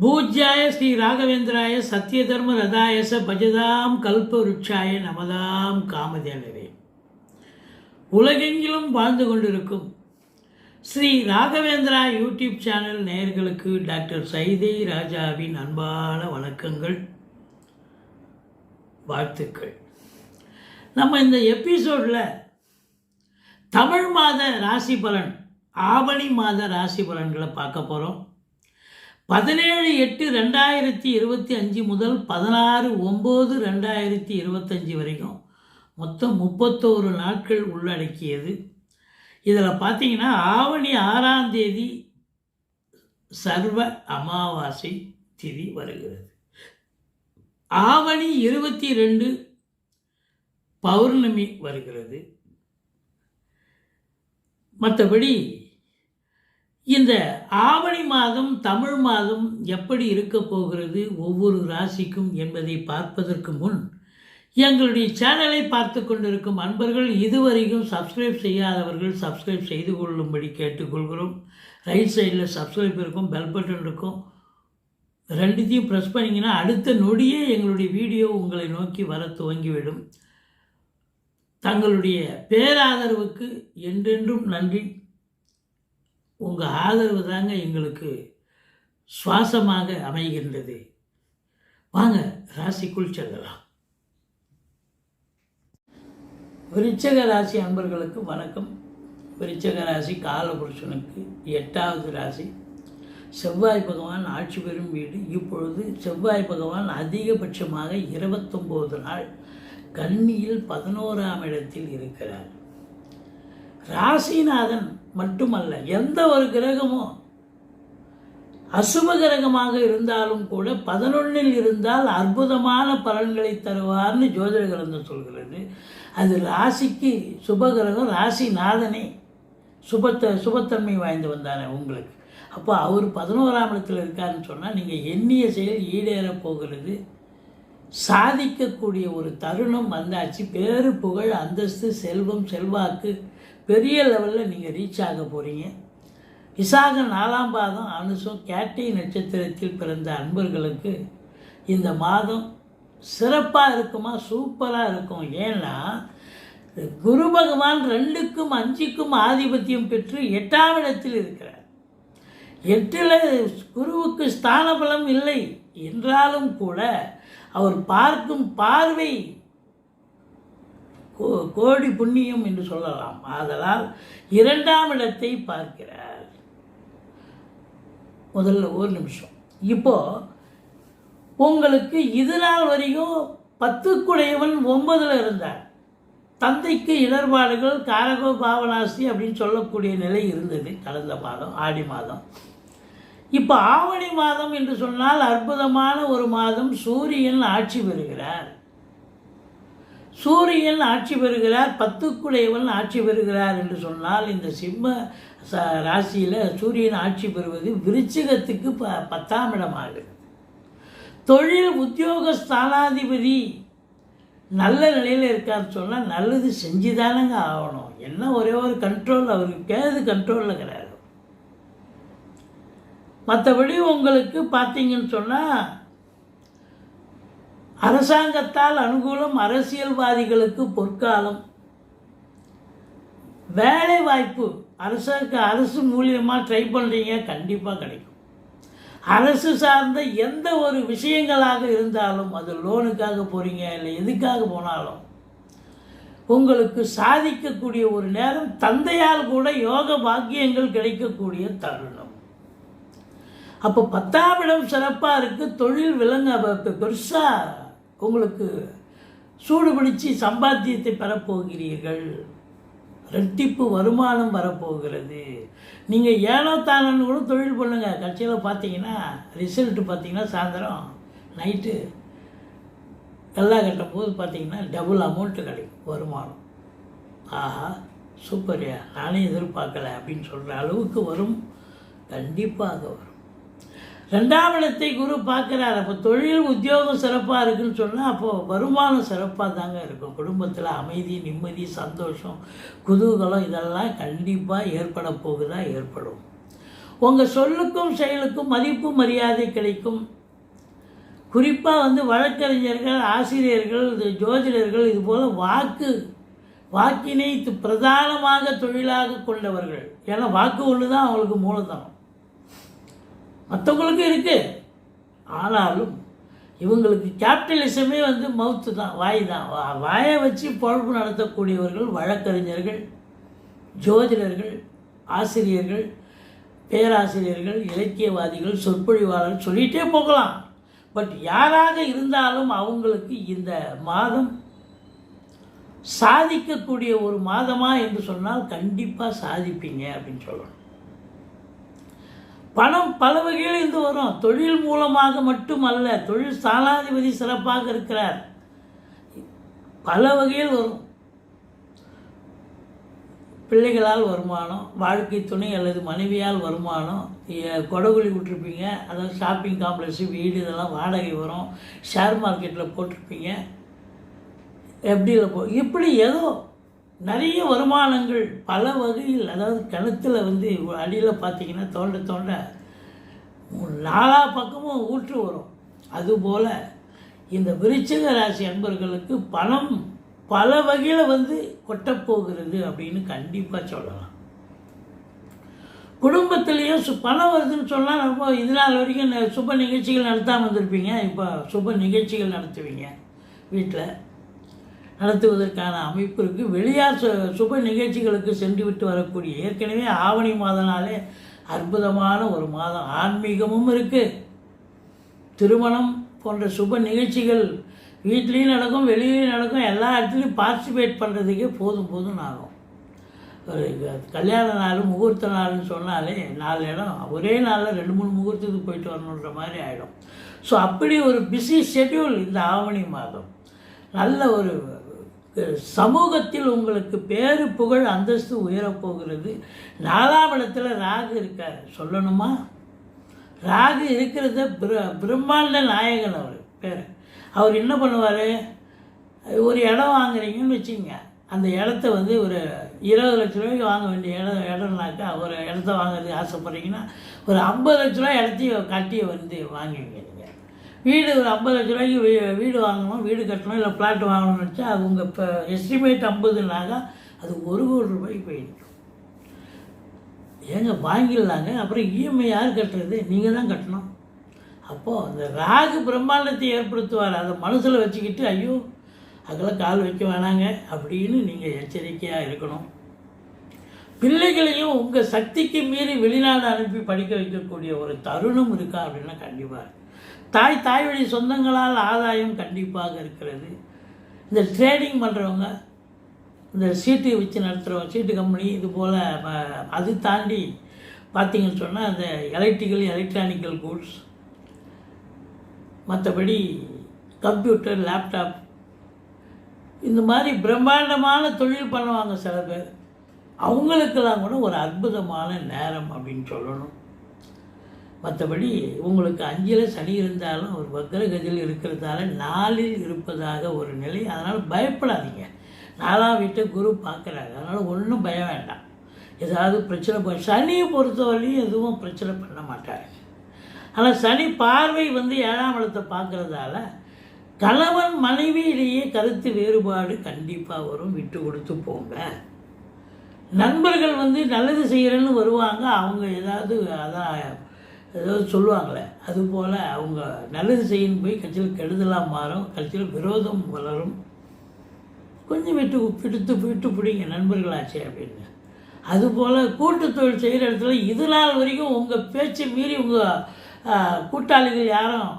பூஜ்யாய ஸ்ரீ ராகவேந்திராய சத்திய தர்ம ரதாயச பஜதாம் கல்ப ருட்சாய நமதாம் காமதேனரே உலகெங்கிலும் வாழ்ந்து கொண்டிருக்கும் ஸ்ரீ ராகவேந்திரா யூடியூப் சேனல் நேயர்களுக்கு டாக்டர் சைதை ராஜாவின் அன்பான வணக்கங்கள் வாழ்த்துக்கள். நம்ம இந்த எபிசோடில் தமிழ் மாத ராசி பலன் ஆவணி மாத ராசி பலன்களை பார்க்க போகிறோம் பதினேழு எட்டு ரெண்டாயிரத்தி இருபத்தி அஞ்சு முதல் பதினாறு ஒம்பது ரெண்டாயிரத்தி இருபத்தஞ்சி வரைக்கும் மொத்தம் முப்பத்தோரு நாட்கள் உள்ளடக்கியது. இதில் பார்த்தீங்கன்னா ஆவணி ஆறாம் தேதி சர்வ அமாவாசை திதி வருகிறது. ஆவணி இருபத்தி ரெண்டு பௌர்ணமி வருகிறது. மற்றபடி இந்த ஆவணி மாதம் தமிழ் மாதம் எப்படி இருக்க போகிறது ஒவ்வொரு ராசிக்கும் என்பதை பார்ப்பதற்கு முன் எங்களுடைய சேனலை பார்த்து கொண்டிருக்கும் அன்பர்கள் இதுவரைக்கும் சப்ஸ்கிரைப் செய்யாதவர்கள் சப்ஸ்கிரைப் செய்து கொள்ளும்படி கேட்டுக்கொள்கிறோம். ரைட் சைடில் சப்ஸ்கிரைப் இருக்கும் பெல் பட்டன் இருக்கும். ரெண்டுத்தையும் ப்ரெஸ் பண்ணிங்கன்னா அடுத்த நொடியே எங்களுடைய வீடியோ உங்களை நோக்கி வர துவங்கிவிடும். தங்களுடைய பேராதரவுக்கு என்றென்றும் நன்றி. உங்கள் ஆதரவு தாங்க எங்களுக்கு சுவாசமாக அமைகின்றது. வாங்க ராசிக்குள் செல்லலாம். விருச்சக ராசி அன்பர்களுக்கு வணக்கம். விருச்சக ராசி காலபுருஷனுக்கு எட்டாவது ராசி. செவ்வாய் பகவான் ஆட்சி பெறும் வீடு. இப்பொழுது செவ்வாய் பகவான் அதிகபட்சமாக இருபத்தொம்போது நாள் கன்னியில் பதினோராம் இடத்தில் இருக்கிறார். ராசிநாதன் மட்டுமல்ல எந்த ஒரு கிரகமும் அசுப கிரகமாக இருந்தாலும் கூட பதினொன்னில் இருந்தால் அற்புதமான பலன்களை தருவார்னு ஜோதிட கிரந்தம் சொல்கிறது. அது ராசிக்கு சுபகிரகம் ராசிநாதனே சுபத்த சுபத்தன்மை வாய்ந்து வந்தானே உங்களுக்கு. அப்போ அவர் பதினோராம் இடத்தில் இருக்காருன்னு சொன்னால் நீங்கள் எண்ணிய செயல் ஈடேறப் போகிறது. சாதிக்கக்கூடிய ஒரு தருணம் வந்தாச்சு. பேரு புகழ் அந்தஸ்து செல்வம் செல்வாக்கு பெரிய லெவலில் நீங்கள் ரீச் ஆக போகிறீங்க விசாக நாலாம் பாதம் அனுசம் கேட்டை நட்சத்திரத்தில் பிறந்த அன்பர்களுக்கு இந்த மாதம் சிறப்பாக இருக்குமா சூப்பராக இருக்கும்? ஏன்னா குரு பகவான் ரெண்டுக்கும் அஞ்சுக்கும் ஆதிபத்தியம் பெற்று எட்டாம் இடத்தில் இருக்கிறார். எட்டில் குருவுக்கு ஸ்தான பலம் இல்லை. என்றாலும் கூட அவர் பார்க்கும் பார்வை கோடி புண்ணியம் என்று சொல்லலாம். ஆதலால் இரண்டாம் இடத்தை பார்க்கிறார். முதல்ல ஒரு நிமிஷம். இப்போ உங்களுக்கு இது நாள் வரைக்கும் பத்துக்குடையவன் ஒன்பதில் இருந்தார். தந்தைக்கு இடர்பாடுகள் காரகோ பாவனாசி அப்படின்னு சொல்லக்கூடிய நிலை இருந்தது கடந்த மாதம் ஆடி மாதம். இப்போ ஆவணி மாதம் என்று சொன்னால் அற்புதமான ஒரு மாதம் சூரியன் ஆட்சி பெறுகிறார். சூரியன் ஆட்சி பெறுகிறார் பத்துக்குடையவன் ஆட்சி பெறுகிறார் என்று சொன்னால் இந்த சிம்ம ச ராசியில் சூரியன் ஆட்சி பெறுவது விருச்சிகத்துக்கு ப பத்தாம் இடமாகுது. தொழில் உத்தியோக ஸ்தானாதிபதி நல்ல நிலையில் இருக்காருன்னு சொன்னால் நல்லது செஞ்சு தானங்க ஆகணும். என்ன ஒரே ஒரு கண்ட்ரோல் அவருக்கு கேது கண்ட்ரோலில் கிடையாது மற்றபடி உங்களுக்கு பார்த்தீங்கன்னு சொன்னால் அரசாங்கத்தால் அனுகூலம் அரசியல்வாதிகளுக்கு பொற்காலம். வேலை வாய்ப்பு அரசுக்கு அரசு மூலியமாக ட்ரை பண்ணுறீங்க கண்டிப்பாக கிடைக்கும். அரசு சார்ந்த எந்த ஒரு விஷயங்களாக இருந்தாலும் அது லோனுக்காக போகிறீங்க இல்லை எதுக்காக போனாலும் உங்களுக்கு சாதிக்கக்கூடிய ஒரு நேரம் தந்தையால் கூட யோக பாக்கியங்கள் கிடைக்கக்கூடிய தருணம். அப்போ பத்தாம் இடம் சிறப்பாக இருக்குது தொழில் விலங்க பெருசாக உங்களுக்கு சூடு பிடிச்சி சம்பாத்தியத்தை பெறப்போகிறீர்கள். ரெட்டிப்பு வருமானம் வரப்போகிறது. நீங்கள் ஏனோ தானன்னு கூட தொழில் பண்ணுங்கள் கட்சியில் பார்த்தீங்கன்னா ரிசல்ட்டு பார்த்தீங்கன்னா சாயந்தரம் நைட்டு எல்லாம் கட்டும் போது பார்த்தீங்கன்னா டபுள் அமௌண்ட்டு கிடைக்கும் வருமானம். ஆஹா சூப்பர்யா நானே எதிர்பார்க்கல அப்படின்னு சொல்கிற அளவுக்கு வரும். கண்டிப்பாக வரும். ரெண்டாம் இடத்தை குரு பார்க்குறாரு. அப்போ தொழில் உத்தியோகம் சிறப்பாக இருக்குன்னு சொன்னால் அப்போது வருமானம் சிறப்பாக தாங்க இருக்கும். குடும்பத்தில் அமைதி நிம்மதி சந்தோஷம் குதூகலம் இதெல்லாம் கண்டிப்பாக ஏற்பட போகுதா? ஏற்படும். உங்கள் சொல்லுக்கும் செயலுக்கும் மதிப்பு மரியாதை கிடைக்கும். குறிப்பாக வந்து வழக்கறிஞர்கள் ஆசிரியர்கள் இது ஜோதிடர்கள் இதுபோல் வாக்கு வாக்கினை து- பிரதானமாக தொழிலாக கொண்டவர்கள். ஏன்னா வாக்கு ஒன்று தான் அவங்களுக்கு மூலதனம். மற்றவங்களுக்கும் இருக்குது ஆனாலும் இவங்களுக்கு கேபிட்டலிசமே வந்து மவுத்து தான் வாய் தான். வா- வாயை வச்சு பொழப்பு நடத்தக்கூடியவர்கள் வழக்கறிஞர்கள் ஜோதிடர்கள் ஆசிரியர்கள் பேராசிரியர்கள் இலக்கியவாதிகள் சொற்பொழிவாளர்கள் சொல்லிகிட்டே போகலாம். பட் யாராக இருந்தாலும் அவங்களுக்கு இந்த மாதம் சாதிக்கக்கூடிய ஒரு மாதமா என்று சொன்னால் கண்டிப்பாக சாதிப்பீங்க அப்படின்னு சொல்லணும். பணம் பல வகையில் இருந்து வரும். தொழில் மூலமாக மட்டுமல்ல தொழில் ஸ்தானாதிபதி சிறப்பாக இருக்கிறார். பல வகையில் வரும். பிள்ளைகளால் வருமானம் வாழ்க்கை துணை அல்லது மனைவியால் வருமானம் கொடகுலி விட்டுருப்பீங்க அதாவது ஷாப்பிங் காம்ப்ளெக்ஸு வீடு இதெல்லாம் வாடகை வரும். ஷேர் மார்க்கெட்டில் போட்டிருப்பீங்க. எப்படியில் போ இப்படி ஏதோ நிறைய வருமானங்கள் பல வகையில் அதாவது கிணத்துல வந்து அடியில் பார்த்தீங்கன்னா தோண்ட தோண்ட நாலா பக்கமும் ஊற்று வரும். அதுபோல் இந்த விருச்சிக ராசி அன்பர்களுக்கு பணம் பல வகையில் வந்து கொட்டப்போகிறது அப்படின்னு கண்டிப்பாக சொல்லலாம். குடும்பத்திலையும் சு பணம் வருதுன்னு சொன்னால் ரொம்ப இதனால் வரைக்கும் சுப நிகழ்ச்சிகள் நடத்தாமல் வந்திருப்பீங்க இப்போ சுப நிகழ்ச்சிகள் நடத்துவீங்க வீட்டில் நடத்துவதற்கான அமைப்பு இருக்குது வெளியார் சு சுப நிகழ்ச்சிகளுக்கு சென்று விட்டு வரக்கூடிய ஏற்கனவே ஆவணி மாதனாலே அற்புதமான ஒரு மாதம். ஆன்மீகமும் இருக்குது திருமணம் போன்ற சுப நிகழ்ச்சிகள் வீட்லேயும் நடக்கும் வெளியிலையும் நடக்கும். எல்லா இடத்துலையும் பார்ட்டிசிபேட் பண்ணுறதுக்கே போதும் போதும் ஆகும். ஒரு கல்யாண நாள் முகூர்த்த நாள்னு சொன்னாலே நாலு இடம். ஒரே நாளில் ரெண்டு மூணு முகூர்த்தத்துக்கு போயிட்டு வரணுன்ற மாதிரி ஆகிடும் ஸோ அப்படி ஒரு பிஸி ஷெட்யூல் இந்த ஆவணி மாதம். நல்ல ஒரு சமூகத்தில் உங்களுக்கு பேரு புகழ் அந்தஸ்து உயரப்போகிறது நாலாம் இடத்துல ராகு இருக்கார். சொல்லணுமா? ராகு இருக்கிறத பிர பிரம்மாண்ட நாயகன் அவர் பேர். அவர் என்ன பண்ணுவார்? ஒரு இடம் வாங்குறீங்கன்னு வச்சுங்க. அந்த இடத்த வந்து ஒரு இருபது லட்ச ரூபாய்க்கு வாங்க வேண்டிய இடம் இடம்னாக்கா ஒரு இடத்த வாங்குறதுக்கு ஆசைப்பட்றீங்கன்னா ஒரு ஐம்பது லட்ச ரூபா இடத்தையும் கட்டி வந்து வாங்குவீங்க வீடு ஒரு ஐம்பது லட்ச ரூபாய்க்கு வீ- வீடு வாங்கணும் வீடு கட்டணும் இல்லை பிளாட் வாங்கணும்னு வச்சா அது உங்கள் இப்போ எஸ்டிமேட் ஐம்பதுனாக்கா அது ஒரு கோடி ரூபாய்க்கு போயிடும். ஏங்க வாங்கிடலாங்க. அப்புறம் இஎம்ஐ யார் கட்டுறது? நீங்கள் தான் கட்டணும். அப்போது அந்த ராகு பிரம்மாண்டத்தை ஏற்படுத்துவார். அதை மனசில் வச்சுக்கிட்டு ஐயோ அதெல்லாம் கால் வைக்க வேணாங்க அப்படின்னு நீங்கள் எச்சரிக்கையாக இருக்கணும். பிள்ளைகளையும் உங்கள் சக்திக்கு மீறி வெளிநாடு அனுப்பி படிக்க வைக்கக்கூடிய ஒரு தருணம் இருக்கா அப்படின்னா கண்டிப்பாக தாய் தாய் வழி சொந்தங்களால் ஆதாயம் கண்டிப்பாக இருக்கிறது. இந்த ட்ரேடிங் பண்ணுறவங்க இந்த சீட்டு வச்சு நடத்துகிறவங்க சீட்டு கம்பெனி இது போல் அது தாண்டி பார்த்தீங்கன்னு சொன்னால் அந்த எலக்ட்ரிக்கல் எலக்ட்ரானிக்கல் கூட்ஸ் மற்றபடி கம்ப்யூட்டர் லேப்டாப் இந்த மாதிரி பிரம்மாண்டமான தொழில் பண்ணுவாங்க சில பேர். அவங்களுக்கெல்லாம் கூட ஒரு அற்புதமான நேரம் அப்படின்னு சொல்லணும். மற்றபடி உங்களுக்கு அஞ்சில் சனி இருந்தாலும் ஒரு வக்ரகதியில் இருக்கிறதால நாளில் இருப்பதாக ஒரு நிலை. அதனால் பயப்படாதீங்க. நாலாம் வீட்டை குரு பார்க்குறாங்க அதனால் ஒன்றும் பயம் வேண்டாம். ஏதாவது பிரச்சனை போ சனியை பொறுத்தவரையும் எதுவும் பிரச்சனை பண்ண மாட்டாங்க ஆனால் சனி பார்வை வந்து ஏழாம் இடத்தை பார்க்குறதால கணவன் மனைவியிலேயே கருத்து வேறுபாடு கண்டிப்பாக வரும். விட்டு கொடுத்து போங்க. நண்பர்கள் வந்து நல்லது செய்கிறேன்னு வருவாங்க. அவங்க ஏதாவது அதான் ஏதாவது சொல்லுவாங்களே அதுபோல் அவங்க நல்லது செய்யணும் போய் கட்சியில் கெடுதலாக மாறும் கட்சியில் விரோதம் வளரும். கொஞ்சம் விட்டு பிடித்து விட்டு பிடிங்க நண்பர்களாச்சே அப்படின்னு. அதுபோல் கூட்டு தொழில் செய்கிற இடத்துல இது நாள் வரைக்கும் உங்கள் பேச்சை மீறி உங்கள் கூட்டாளிகள் யாரும்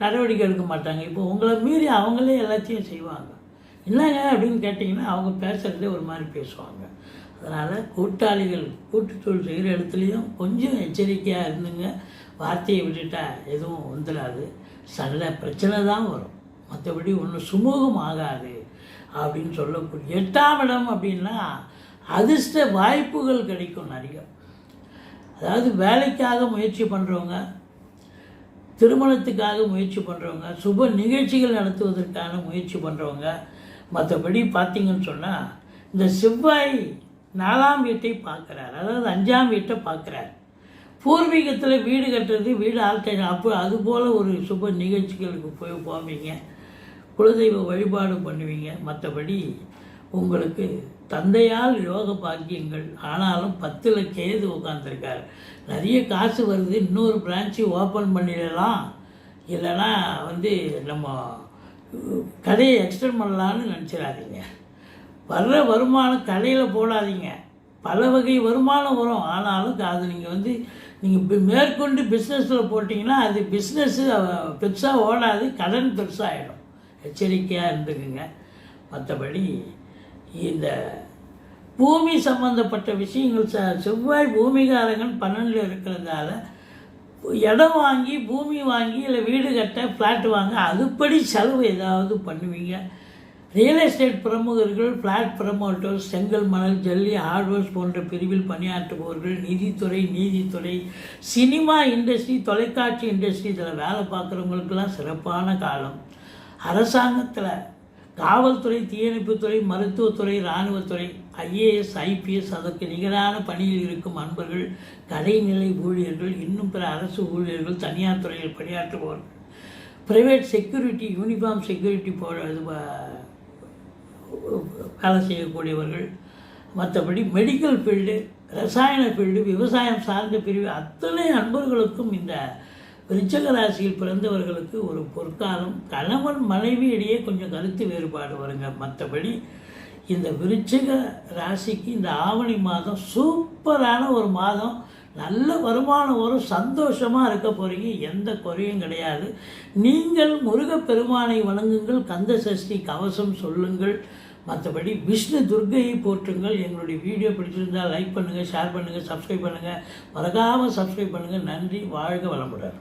நடவடிக்கை எடுக்க மாட்டாங்க. இப்போ உங்களை மீறி அவங்களே எல்லாத்தையும் செய்வாங்க. என்னங்க அப்படின்னு கேட்டிங்கன்னா அவங்க பேசுகிறதே ஒரு மாதிரி பேசுவாங்க. அதனால் கூட்டாளிகள் கூட்டுத்தொழில் செய்கிற இடத்துலையும் கொஞ்சம் எச்சரிக்கையாக இருந்துங்க. வார்த்தையை விட்டுட்டா எதுவும் வந்துடாது சண்டை பிரச்சனை தான் வரும். மற்றபடி ஒன்றும் சுமூகம் ஆகாது அப்படின்னு சொல்லக்கூடிய எட்டாம் இடம் அப்படின்னா அதிர்ஷ்ட வாய்ப்புகள் கிடைக்கும் நிறைய அதாவது வேலைக்காக முயற்சி பண்ணுறவங்க திருமணத்துக்காக முயற்சி பண்ணுறவங்க சுப நிகழ்ச்சிகள் நடத்துவதற்கான முயற்சி பண்ணுறவங்க மற்றபடி பார்த்திங்கன்னு சொன்னால் இந்த செவ்வாய் நாலாம் வீட்டை பார்க்குறார். அதாவது அஞ்சாம் வீட்டை பார்க்குறார். பூர்வீகத்தில் வீடு கட்டுறது வீடு ஆல்டேஷன் அப்போ அது போல் ஒரு சுப நிகழ்ச்சிகளுக்கு போய் போவீங்க. குலதெய்வ வழிபாடு பண்ணுவீங்க. மற்றபடி உங்களுக்கு தந்தையால் யோக பாக்கியங்கள் ஆனாலும் பத்தில் கேது உட்காந்துருக்காரு நிறைய காசு வருது. இன்னொரு பிரான்ச்சு ஓப்பன் பண்ணிடலாம். இல்லைன்னா வந்து நம்ம கடையை எக்ஸ்டெண்ட் பண்ணலான்னு நினச்சிடாதீங்க. வர்ற வருமானம் கடையில் போடாதீங்க. பல வகை வருமானம் வரும். ஆனாலும் அது நீங்கள் வந்து நீங்கள் மேற்கொண்டு பிஸ்னஸில் போட்டிங்கன்னா அது பிஸ்னஸ்ஸு பெருசாக ஓடாது. கடன் பெருசாகிடும் எச்சரிக்கையாக இருந்துக்குங்க. மற்றபடி இந்த பூமி சம்பந்தப்பட்ட விஷயங்கள் ச செவ்வாய் பூமிகாரங்கன் பன்னெண்டில் இருக்கிறதால இடம் வாங்கி பூமி வாங்கி இல்லை வீடு கட்ட ஃப்ளாட் வாங்க அதுபடி செலவு ஏதாவது பண்ணுவீங்க. ரியல் எஸ்டேட் பிரமுகர்கள் ஃப்ளாட் ப்ரமோட்டர்ஸ் செங்கல் மணல் ஜல்லி ஹார்ட்வேர்ஸ் போன்ற பிரிவில் பணியாற்றுபவர்கள் நிதித்துறை நீதித்துறை சினிமா இண்டஸ்ட்ரி தொலைக்காட்சி இண்டஸ்ட்ரி இதில் வேலை பார்க்குறவங்களுக்கெல்லாம் சிறப்பான காலம். அரசாங்கத்தில் காவல்துறை தீயணைப்புத்துறை மருத்துவத்துறை இராணுவத்துறை ஐஏஎஸ் ஐபிஎஸ் அதற்கு நிகரான பணியில் இருக்கும் அன்பர்கள் கடைநிலை ஊழியர்கள் இன்னும் பிற அரசு ஊழியர்கள் தனியார் துறையில் பணியாற்றுபவர்கள். ப்ரைவேட் செக்யூரிட்டி யூனிஃபார்ம் செக்யூரிட்டி போ வேலை செய்யக்கூடியவர்கள். மற்றபடி மெடிக்கல் ஃபீல்டு ரசாயன ஃபீல்டு விவசாயம் சார்ந்த பிரிவு அத்தனை அன்பர்களுக்கும் இந்த விருச்சக ராசியில் பிறந்தவர்களுக்கு ஒரு பொற்காலம் கணவன் மனைவி இடையே கொஞ்சம் கருத்து வேறுபாடு வருங்க. மற்றபடி இந்த விருச்சக ராசிக்கு இந்த ஆவணி மாதம் சூப்பரான ஒரு மாதம். நல்ல வருமானம் வரும் சந்தோஷமாக இருக்க போகிறீங்க எந்த குறையும் கிடையாது. நீங்கள் முருகப்பெருமானை வணங்குங்கள் கந்த சஷ்டி கவசம் சொல்லுங்கள். மற்றபடி விஷ்ணு துர்கையை போற்றுங்கள். எங்களுடைய வீடியோ பிடிச்சிருந்தால் லைக் பண்ணுங்கள் ஷேர் பண்ணுங்கள் சப்ஸ்கிரைப் பண்ணுங்கள் மறக்காமல் சப்ஸ்கிரைப் பண்ணுங்கள் நன்றி வாழ்க வளமுடன்.